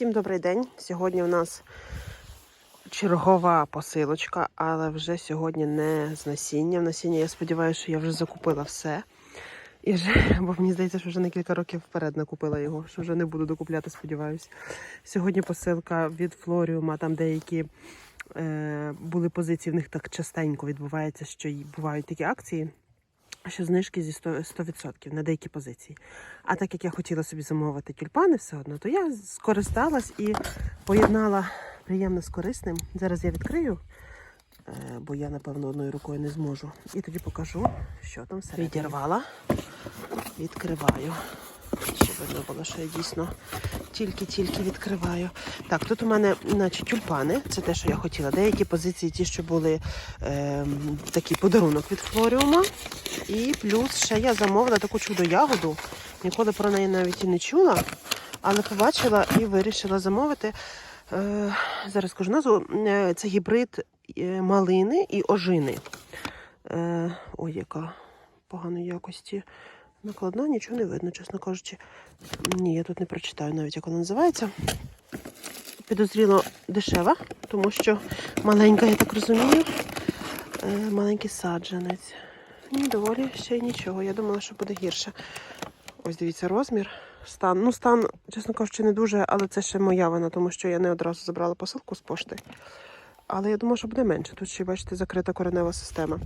Всім добрий день. Сьогодні у нас чергова посилочка, але вже сьогодні не з насінням. Насіння, я сподіваюся, що я вже закупила все. І вже, бо мені здається, що вже на кілька років вперед накупила його, що вже не буду докупляти, сподіваюся. Сьогодні посилка від Флоріума, там деякі е, були позиції, в них так частенько відбувається, що бувають такі акції. Що знижки зі 100%, 100% на деякі позиції. А так як я хотіла собі замовити тюльпани все одно, то я скористалась і поєднала приємно з корисним. Зараз я відкрию, е, бо я, напевно, одною рукою не зможу. І тоді покажу, що там все. Відірвала, відкриваю. Видно було, що я дійсно тільки-тільки відкриваю. Так, тут у мене, наче тюльпани, це те, що я хотіла. Деякі позиції, ті, що були е, такий подарунок від флоріума. І плюс ще я замовила таку чудо-ягоду. Ніколи про неї навіть і не чула, але побачила і вирішила замовити. Е, зараз скажу назву. Е, Це гібрид е, малини і ожини. Е, ой, яка поганої якості. Накладна, нічого не видно, чесно кажучи. Ні, я тут не прочитаю навіть, як вона називається. Підозріло дешева, тому що маленька, я так розумію. Е, маленький саджанець. Ні, доволі ще й нічого. Я думала, що буде гірше. Ось дивіться, розмір. Стан. Ну, стан, чесно кажучи, не дуже, але це ще моя вина, тому що я не одразу забрала посилку з пошти. Але я думала, що буде менше. Тут ще, бачите, закрита коренева система.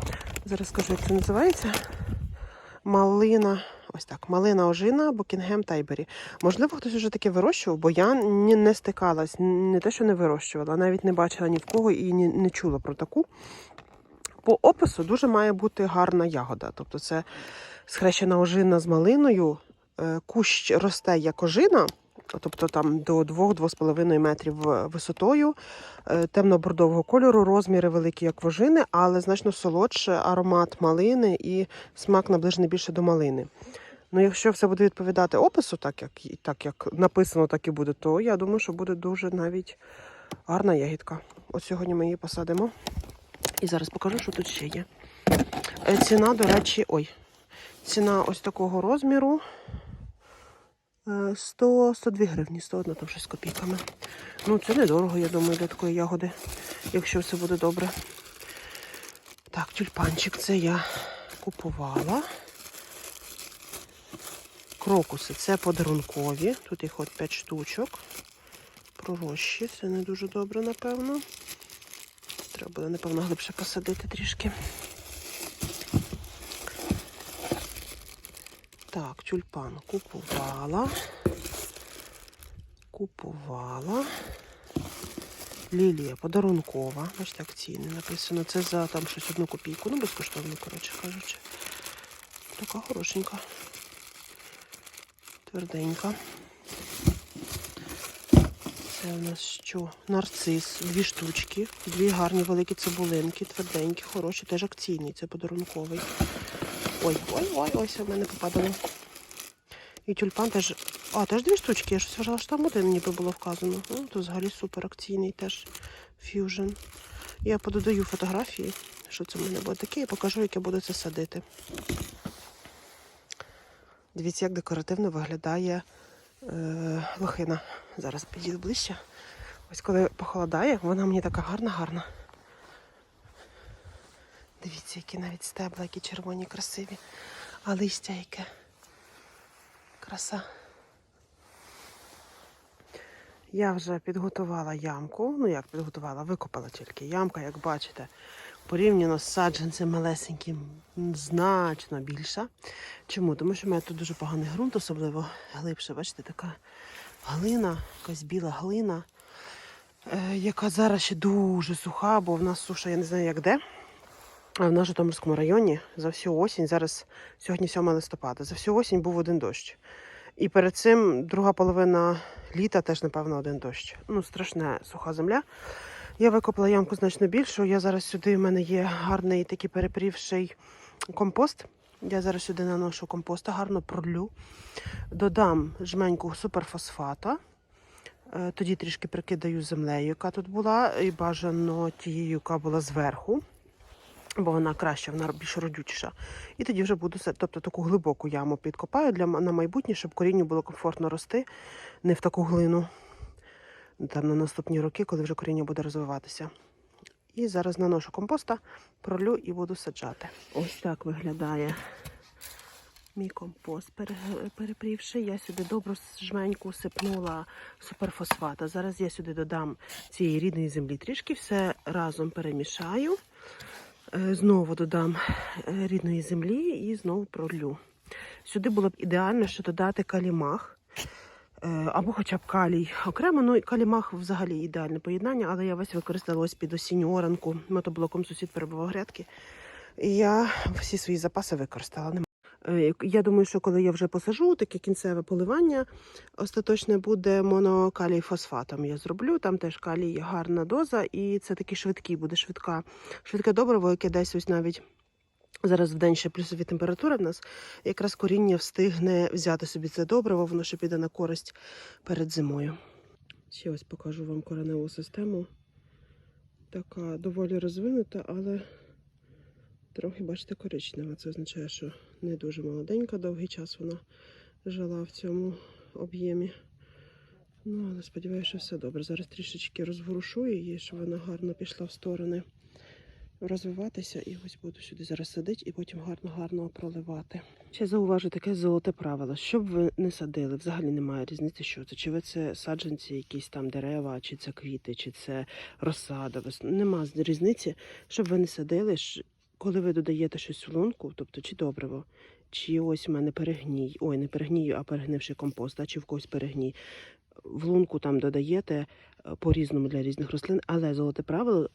Зараз скажу, як це називається. Малина, ось так, малина ожина, Букінгем Тайбері. Можливо, хтось вже таке вирощував, бо я ні, не стикалась, не те, що не вирощувала, навіть не бачила ні в кого і ні, не чула про таку. По опису дуже має бути гарна ягода. Тобто це схрещена ожина з малиною, е, кущ росте як ожина, тобто там до 2-2,5 метрів висотою, е, темно-бордового кольору, розміри великі, як в ожини, але значно солодше, аромат малини і смак наближений більше до малини. Ну, якщо все буде відповідати опису, так як, так як написано, так і буде, то я думаю, що буде дуже навіть гарна ягідка. От сьогодні ми її посадимо. І зараз покажу, що тут ще є. Е, Ціна, до речі, ой. Ціна ось такого розміру е, 100, 102 гривні, 101 там щось з копійками. Ну, це недорого, я думаю, для такої ягоди, якщо все буде добре. Так, тюльпанчик, це я купувала. Крокуси це подарункові. Тут їх от 5 штучок. Пророщі, це не дуже добре, напевно. Треба буде, напевно, глибше посадити трішки. Так, тюльпан купувала. Купувала. Лілія подарункова. Бачите, акційне написано. Це за там щось одну копійку. Ну, безкоштовно, коротше кажучи. Така хорошенька. Тверденька. Це у нас що? Нарцис, дві штучки, дві гарні великі цибулинки, тверденькі, хороші, теж акційний, це подарунковий. Ой, ой, ой, ось в мене попадало. І тюльпан теж. А, теж дві штучки. Я щось вважала, що там один ніби було вказано. Ну, то взагалі супер акційний теж фьюжн. Я пододаю фотографії, що це в мене буде таке, і покажу, як я буду це садити. Дивіться, як декоративно виглядає е, лохина. Зараз підійду ближче. Ось коли похолодає, вона мені така гарна-гарна. Дивіться, які навіть стебла, які червоні, красиві. А листя яке. Краса. Я вже підготувала ямку. Ну як підготувала, викопала тільки. Ямка, як бачите, порівняно з саджанцем малесеньким, значно більша. Чому? Тому що в мене тут дуже поганий ґрунт, особливо глибше. Бачите, така глина, якась біла глина, е, яка зараз ще дуже суха, бо в нас суша, я не знаю як де. В Житомирському районі за всю осінь, зараз сьогодні 7 листопада, за всю осінь був один дощ. І перед цим друга половина літа теж, напевно, один дощ. Ну, страшна суха земля. Я викопала ямку значно більшу. Я зараз сюди в мене є гарний такий перепрівший компост. Я зараз сюди наношу компоста, гарно пролю. Додам жменьку суперфосфата. Е, Тоді трішки прикидаю землею, яка тут була, і бажано тією, яка була зверху бо вона краща, вона більш родючіша. І тоді вже буду, тобто таку глибоку яму підкопаю для на майбутнє, щоб корінню було комфортно рости, не в таку глину. там на наступні роки, коли вже коріння буде розвиватися. І зараз наношу компоста, пролю і буду саджати. Ось так виглядає мій компост перепрівши. Я сюди добру жменьку сипнула суперфосфата. Зараз я сюди додам цієї рідної землі трішки, все разом перемішаю. Е, Знову додам е, рідної землі і знову пролю. Сюди було б ідеально ще додати калімах. е, Або хоча б калій окремо, ну і калімах взагалі ідеальне поєднання, але я весь використала ось під осінню оранку. Мотоблоком сусід перебував грядки. І я всі свої запаси використала. Е, Я думаю, що коли я вже посажу, таке кінцеве поливання остаточне буде монокалій фосфатом. Я зроблю. Там теж калій гарна доза, і це такий швидкий, буде швидка, швидке добриво, яке десь ось навіть зараз в день ще плюсові температури в нас. Якраз коріння встигне взяти собі це добриво, воно ще піде на користь перед зимою. Ще ось покажу вам кореневу систему. Така доволі розвинута, але трохи, бачите, коричнева. Це означає, що не дуже молоденька, довгий час вона жила в цьому об'ємі. Ну, але сподіваюся, що все добре. Зараз трішечки розворушу її, щоб вона гарно пішла в сторони розвиватися. І ось буду сюди зараз садити і потім гарно-гарно проливати. Ще зауважу таке золоте правило. Щоб ви не садили, взагалі немає різниці, що це. Чи ви це саджанці, якісь там дерева, чи це квіти, чи це розсада. Нема різниці, щоб ви не садили. Коли ви додаєте щось в лунку, тобто чи добриво, чи ось в мене перегній, ой, не перегній, а перегнивший компост, а чи в когось перегній. В лунку там додаєте е, по-різному для різних рослин, але золоте правило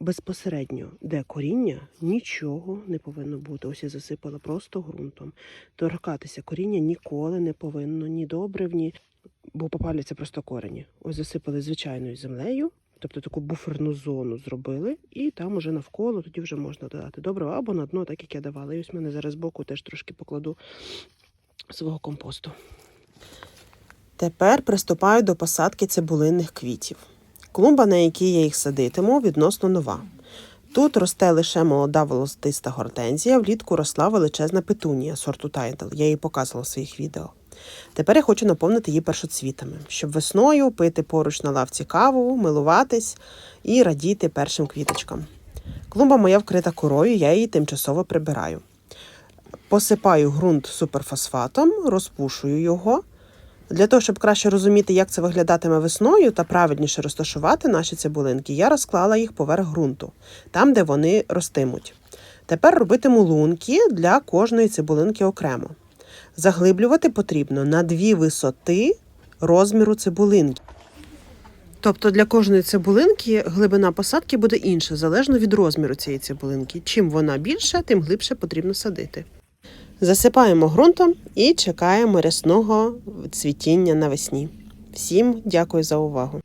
безпосередньо, де коріння, нічого не повинно бути. Ось я засипала просто ґрунтом. Торкатися коріння ніколи не повинно, ні добрив, ні, бо попаляться просто корені. Ось засипали звичайною землею, тобто таку буферну зону зробили, і там уже навколо тоді вже можна додати добриво або на дно, так як я давала. І ось в мене зараз збоку теж трошки покладу свого компосту. Тепер приступаю до посадки цибулинних квітів. Клумба, на якій я їх садитиму, відносно нова. Тут росте лише молода волостиста гортензія, влітку росла величезна петунія сорту Тайдл. Я її показувала в своїх відео. Тепер я хочу наповнити її першоцвітами, щоб весною пити поруч на лавці каву, милуватись і радіти першим квіточкам. Клумба моя вкрита корою, я її тимчасово прибираю. Посипаю ґрунт суперфосфатом, розпушую його. Для того, щоб краще розуміти, як це виглядатиме весною та правильніше розташувати наші цибулинки, я розклала їх поверх ґрунту, там, де вони ростимуть. Тепер робитиму лунки для кожної цибулинки окремо. Заглиблювати потрібно на дві висоти розміру цибулинки. Тобто для кожної цибулинки глибина посадки буде інша, залежно від розміру цієї цибулинки. Чим вона більша, тим глибше потрібно садити. Засипаємо ґрунтом і чекаємо рясного цвітіння навесні. Всім дякую за увагу!